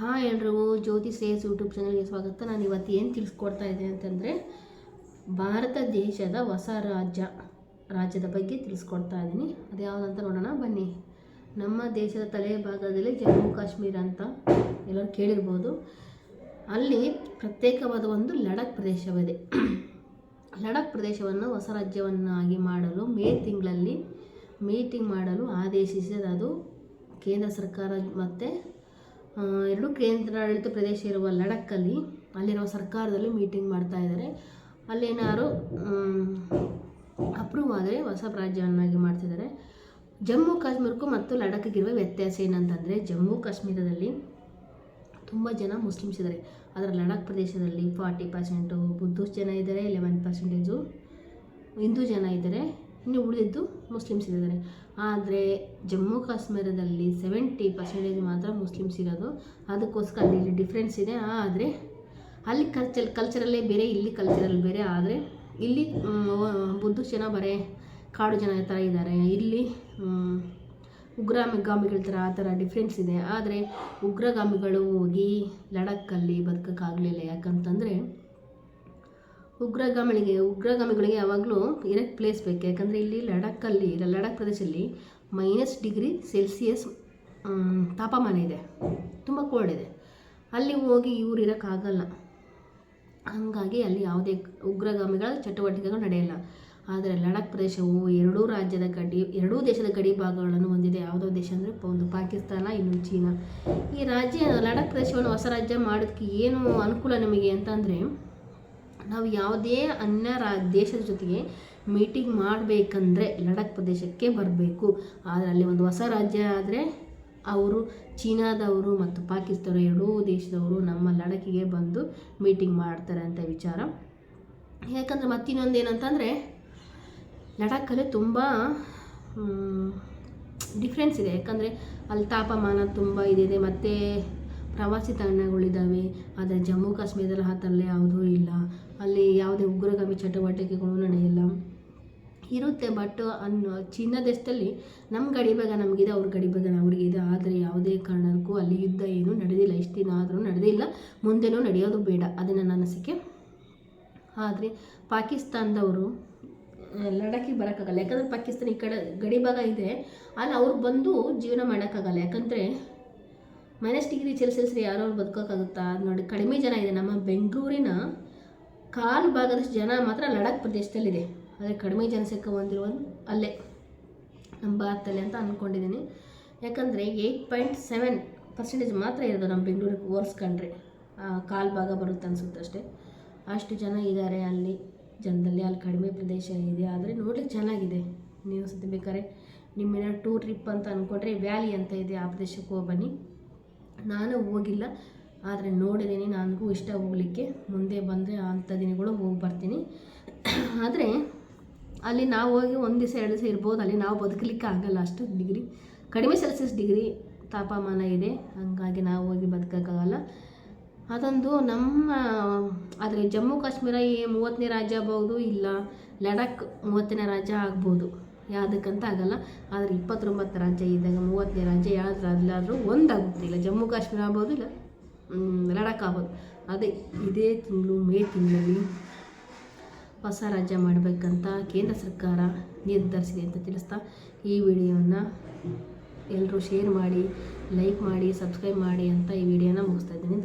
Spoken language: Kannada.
ಹಾಯ್ ಎಲ್ರಿಗೂ, ಜ್ಯೋತಿ ಸೇಸ್ ಯೂಟ್ಯೂಬ್ ಚಾನಲ್ಗೆ ಸ್ವಾಗತ. ನಾನು ಇವತ್ತು ಏನು ತಿಳಿಸ್ಕೊಡ್ತಾ ಇದ್ದೀನಿ ಅಂತಂದರೆ, ಭಾರತ ದೇಶದ ಹೊಸ ರಾಜ್ಯ, ರಾಜ್ಯದ ಬಗ್ಗೆ ತಿಳಿಸ್ಕೊಡ್ತಾ ಇದ್ದೀನಿ. ಅದು ಯಾವುದಂತ ನೋಡೋಣ, ಬನ್ನಿ. ನಮ್ಮ ದೇಶದ ತಲೆಯ ಭಾಗದಲ್ಲಿ ಜಮ್ಮು ಕಾಶ್ಮೀರ ಅಂತ ಎಲ್ಲರೂ ಕೇಳಿರ್ಬೋದು. ಅಲ್ಲಿ ಪ್ರತ್ಯೇಕವಾದ ಒಂದು ಲಡಾಖ್ ಪ್ರದೇಶವಿದೆ. ಲಡಾಖ್ ಪ್ರದೇಶವನ್ನು ಹೊಸ ರಾಜ್ಯವನ್ನಾಗಿ ಮಾಡಲು ಮೇ ತಿಂಗಳಲ್ಲಿ ಮೀಟಿಂಗ್ ಮಾಡಲು ಆದೇಶಿಸಿದ. ಅದು ಕೇಂದ್ರ ಸರ್ಕಾರ ಮತ್ತು ಎರಡು ಕೇಂದ್ರಾಡಳಿತ ಪ್ರದೇಶ ಇರುವ ಲಡಕ್ಕಲ್ಲಿ ಅಲ್ಲಿರುವ ಸರ್ಕಾರದಲ್ಲಿ ಮೀಟಿಂಗ್ ಮಾಡ್ತಾ ಇದ್ದಾರೆ. ಅಲ್ಲೇನಾದ್ರು ಅಪ್ರೂವ್ ಆದರೆ ಹೊಸ ರಾಜ್ಯವನ್ನಾಗಿ ಮಾಡ್ತಿದ್ದಾರೆ. ಜಮ್ಮು, ಕಾಶ್ಮೀರಕ್ಕೂ ಮತ್ತು ಲಡಕ್ಗಿರುವ ವ್ಯತ್ಯಾಸ ಏನಂತಂದರೆ, ಜಮ್ಮು ಕಾಶ್ಮೀರದಲ್ಲಿ ತುಂಬ ಜನ ಮುಸ್ಲಿಮ್ಸ್ ಇದ್ದಾರೆ. ಆದರೆ ಲಡಾಖ್ ಪ್ರದೇಶದಲ್ಲಿ ಫಾರ್ಟಿ ಪರ್ಸೆಂಟು ಬುದ್ಧಿಸ್ಟ್ ಜನ ಇದ್ದಾರೆ ಲೆವೆನ್ ಪರ್ಸೆಂಟೇಜು ಹಿಂದೂ ಜನ ಇದ್ದಾರೆ. ಇನ್ನು ಉಳಿದಿದ್ದು ಮುಸ್ಲಿಮ್ಸ್ ಇದ್ದಾರೆ. ಆದರೆ ಜಮ್ಮು ಕಾಶ್ಮೀರದಲ್ಲಿ ಸೆವೆಂಟಿ ಪರ್ಸೆಂಟೇಜ್ ಮಾತ್ರ ಮುಸ್ಲಿಮ್ಸ್ ಇರೋದು. ಅದಕ್ಕೋಸ್ಕರ ಅಲ್ಲಿ ಡಿಫ್ರೆನ್ಸ್ ಇದೆ. ಆದರೆ ಅಲ್ಲಿ ಕಲ್ಚರ್ ಕಲ್ಚರಲ್ಲೇ ಬೇರೆ, ಇಲ್ಲಿ ಕಲ್ಚರಲ್ಲಿ ಬೇರೆ. ಆದರೆ ಇಲ್ಲಿ ಬುದ್ಧು ಜನ ಬರೇ ಕಾಡು ಜನ ಥರ ಇದ್ದಾರೆ. ಇಲ್ಲಿ ಉಗ್ರಗಾಮಿಗಳ ಥರ ಆ ಥರ ಡಿಫ್ರೆನ್ಸ್ ಇದೆ. ಆದರೆ ಉಗ್ರಗಾಮಿಗಳು ಹೋಗಿ ಲಡಾಖಲ್ಲಿ ಬದುಕೋಕ್ಕಾಗಲಿಲ್ಲ. ಯಾಕಂತಂದರೆ ಉಗ್ರಗಾಮಿಗಳಿಗೆ ಉಗ್ರಗಾಮಿಗಳಿಗೆ ಯಾವಾಗಲೂ ಇರೋಕ್ಕೆ ಪ್ಲೇಸ್ ಬೇಕು. ಯಾಕಂದರೆ ಇಲ್ಲಿ ಲಡಾಖಲ್ಲಿ ಲಡಾಖ್ ಪ್ರದೇಶದಲ್ಲಿ ಮೈನಸ್ ಡಿಗ್ರಿ ಸೆಲ್ಸಿಯಸ್ ತಾಪಮಾನ ಇದೆ. ತುಂಬ ಕೋಲ್ಡ್ ಇದೆ. ಅಲ್ಲಿ ಹೋಗಿ ಇವ್ರು ಇರೋಕ್ಕಾಗಲ್ಲ ಹಾಗಾಗಿ ಅಲ್ಲಿ ಯಾವುದೇ ಉಗ್ರಗಾಮಿಗಳ ಚಟುವಟಿಕೆಗಳು ನಡೆಯಲ್ಲ. ಆದರೆ ಲಡಾಖ್ ಪ್ರದೇಶವು ಎರಡೂ ರಾಜ್ಯದ ಗಡಿ, ಎರಡೂ ದೇಶದ ಗಡಿ ಭಾಗಗಳನ್ನು ಹೊಂದಿದೆ. ಯಾವುದೋ ದೇಶ ಅಂದರೆ ಒಂದು ಪಾಕಿಸ್ತಾನ ಇನ್ನೊಂದು ಚೀನಾ. ಈ ರಾಜ್ಯ ಲಡಾಖ್ ಪ್ರದೇಶವನ್ನು ಹೊಸ ರಾಜ್ಯ ಮಾಡೋದಕ್ಕೆ ಏನು ಅನುಕೂಲ ನಿಮಗೆ ಅಂತಂದರೆ ನಾವು ಯಾವುದೇ ಅನ್ಯ ರಾ ದೇಶದ ಜೊತೆಗೆ ಮೀಟಿಂಗ್ ಮಾಡಬೇಕಂದ್ರೆ ಲಡಾಖ್ ಪ್ರದೇಶಕ್ಕೆ ಬರಬೇಕು. ಆದರೆ ಅಲ್ಲಿ ಒಂದು ಹೊಸ ರಾಜ್ಯ ಆದರೆ ಅವರು, ಚೀನಾದವರು ಮತ್ತು ಪಾಕಿಸ್ತಾನ ಎರಡೂ ದೇಶದವರು ನಮ್ಮ ಲಡಾಖಿಗೆ ಬಂದು ಮೀಟಿಂಗ್ ಮಾಡ್ತಾರೆ ಅಂತ ವಿಚಾರ. ಯಾಕಂದರೆ ಮತ್ತಿನ್ನೊಂದು ಏನಂತಂದರೆ, ಲಡಾಖಲ್ಲಿ ತುಂಬ ಡಿಫ್ರೆನ್ಸ್ ಇದೆ. ಯಾಕಂದರೆ ಅಲ್ಲಿ ತಾಪಮಾನ ತುಂಬ ಇದಿದೆ, ಮತ್ತು ಪ್ರವಾಸಿ ತಾಣಗಳಿದ್ದಾವೆ. ಆದರೆ ಜಮ್ಮು ಕಾಶ್ಮೀರದಲ್ಲಿ ಆ ಥರ ಯಾವುದೂ ಇಲ್ಲ. ಅಲ್ಲಿ ಯಾವುದೇ ಉಗ್ರಗಾಮಿ ಚಟುವಟಿಕೆಗಳು ನಡೆಯಲ್ಲ. ಇರುತ್ತೆ ಬಟ್ ಅನ್ನು ಚೀನಾ ದೇಶದಲ್ಲಿ ನಮ್ಮ ಗಡಿ ಭಾಗ ನಮಗಿದೆ, ಅವ್ರ ಗಡಿ ಭಾಗ ಅವ್ರಿಗಿದೆ ಆದರೆ ಯಾವುದೇ ಕಾರಣಕ್ಕೂ ಅಲ್ಲಿ ಯುದ್ಧ ಏನೂ ನಡೆದಿಲ್ಲ. ಇಷ್ಟು ದಿನ ಆದರೂ ನಡೆದಿಲ್ಲ ಮುಂದೆನೂ ನಡೆಯೋದು ಬೇಡ. ಅದು ನನ್ನ ಅನಿಸಿಕೆ. ಆದರೆ ಪಾಕಿಸ್ತಾನದವರು ಲಡಾಖಿಗೆ ಬರೋಕ್ಕಾಗಲ್ಲ. ಯಾಕಂದರೆ ಪಾಕಿಸ್ತಾನ ಈ ಕಡೆ ಗಡಿ ಭಾಗ ಇದೆ. ಅಲ್ಲಿ ಅವ್ರು ಬಂದು ಜೀವನ ಮಾಡೋಕ್ಕಾಗಲ್ಲ. ಯಾಕಂದರೆ ಮೈನಸ್ ಡಿಗ್ರಿ ಸೆಲ್ಸಿಯಸ್ ಯಾರೋ ಬದುಕೋಕ್ಕಾಗುತ್ತಾ? ನೋಡಿ, ಕಡಿಮೆ ಜನ ಇದೆ. ನಮ್ಮ ಬೆಂಗಳೂರಿನ ಕಾಲು ಭಾಗದಷ್ಟು ಜನ ಮಾತ್ರ ಲಡಾಖ್ ಪ್ರದೇಶದಲ್ಲಿದೆ. ಆದರೆ ಕಡಿಮೆ ಜನಸಂಖ್ಯೆ ಹೊಂದಿರುವುದು ಅಲ್ಲೇ. ನಮ್ಮ ಭಾರತದಲ್ಲಿ ಅಂತ ಅಂದ್ಕೊಂಡಿದ್ದೀನಿ ಯಾಕಂದರೆ ಏಯ್ಟ್ ಪಾಯಿಂಟ್ ಸೆವೆನ್ ಪರ್ಸೆಂಟೇಜ್ ಮಾತ್ರ ಇರೋದು ನಮ್ಮ ಬೆಂಗಳೂರಿಗೆ ಹೋಲಿಸ್ಕೊಂಡ್ರೆ ಕಾಲು ಭಾಗ ಬರುತ್ತೆ ಅನಿಸುತ್ತೆ ಅಷ್ಟೇ. ಅಷ್ಟು ಜನ ಇದ್ದಾರೆ ಅಲ್ಲಿ, ಜನದಲ್ಲಿ. ಅಲ್ಲಿ ಕಡಿಮೆ ಪ್ರದೇಶ ಇದೆ. ಆದರೆ ನೋಡ್ಲಿಕ್ಕೆ ಚೆನ್ನಾಗಿದೆ. ನೀವು ಸತಿ ಬೇಕಾದ್ರೆ ನಿಮ್ಮೇನಾದ್ರು ಟೂರ್ ಟ್ರಿಪ್ ಅಂತ ಅಂದ್ಕೊಂಡ್ರೆ ವ್ಯಾಲಿ ಅಂತ ಇದೆ ಆ ಪ್ರದೇಶಕ್ಕೆ ಹೋಗಿ ಬನ್ನಿ. ನಾನು ಹೋಗಿಲ್ಲ, ಆದರೆ ನೋಡಿದ್ದೀನಿ ನನಗೂ ಇಷ್ಟ ಹೋಗಲಿಕ್ಕೆ. ಮುಂದೆ ಬಂದರೆ ಅಂಥ ದಿನಗಳು ಹೋಗಿ ಬರ್ತೀನಿ. ಆದರೆ ಅಲ್ಲಿ ನಾವು ಹೋಗಿ ಒಂದು ದಿವಸ, ಎರಡು ದಿವಸ ಇರ್ಬೋದು. ಅಲ್ಲಿ ನಾವು ಬದುಕಲಿಕ್ಕೆ ಆಗಲ್ಲ ಅಷ್ಟು ಡಿಗ್ರಿ. ಕಡಿಮೆ ಸೆಲ್ಸಿಯಸ್ ಡಿಗ್ರಿ ತಾಪಮಾನ ಇದೆ. ಹಾಗಾಗಿ ನಾವು ಹೋಗಿ ಬದುಕೋಕ್ಕಾಗಲ್ಲ. ಅದೊಂದು ನಮ್ಮ, ಆದರೆ ಜಮ್ಮು ಕಾಶ್ಮೀರ ಈ ಮೂವತ್ತನೇ ರಾಜ್ಯ ಆಗ್ಬೋದು, ಇಲ್ಲ ಲಡಾಖ್ ಮೂವತ್ತನೇ ರಾಜ್ಯ ಆಗ್ಬೋದು. ಯಾವುದಕ್ಕಂತ ಆಗಲ್ಲ. ಆದರೆ ಇಪ್ಪತ್ತೊಂಬತ್ತು ರಾಜ್ಯ ಇದ್ದಾಗ, ಮೂವತ್ತನೇ ರಾಜ್ಯ ಯಾವುದ್ರಲ್ಲಾದರೂ ಒಂದಾಗುತ್ತೆ. ಇಲ್ಲ ಜಮ್ಮು ಕಾಶ್ಮೀರ ಆಗ್ಬೋದು, ಇಲ್ಲ ಲಡಾಖ್ ಆಗ್ಬೋದು. ಅದೇ ಇದೇ ತಿಂಗಳು ಮೇ ತಿಂಗಳಲ್ಲಿ ಹೊಸ ರಾಜ್ಯ ಮಾಡಬೇಕಂತ ಕೇಂದ್ರ ಸರ್ಕಾರ ನಿರ್ಧರಿಸಿದೆ ಅಂತ ತಿಳಿಸ್ತಾ ಈ ವಿಡಿಯೋನ ಎಲ್ಲರೂ ಶೇರ್ ಮಾಡಿ, ಲೈಕ್ ಮಾಡಿ, ಸಬ್ಸ್ಕ್ರೈಬ್ ಮಾಡಿ ಅಂತ ಈ ವಿಡಿಯೋನ ಮುಗಿಸ್ತಾ ಇದ್ದೀನಿ.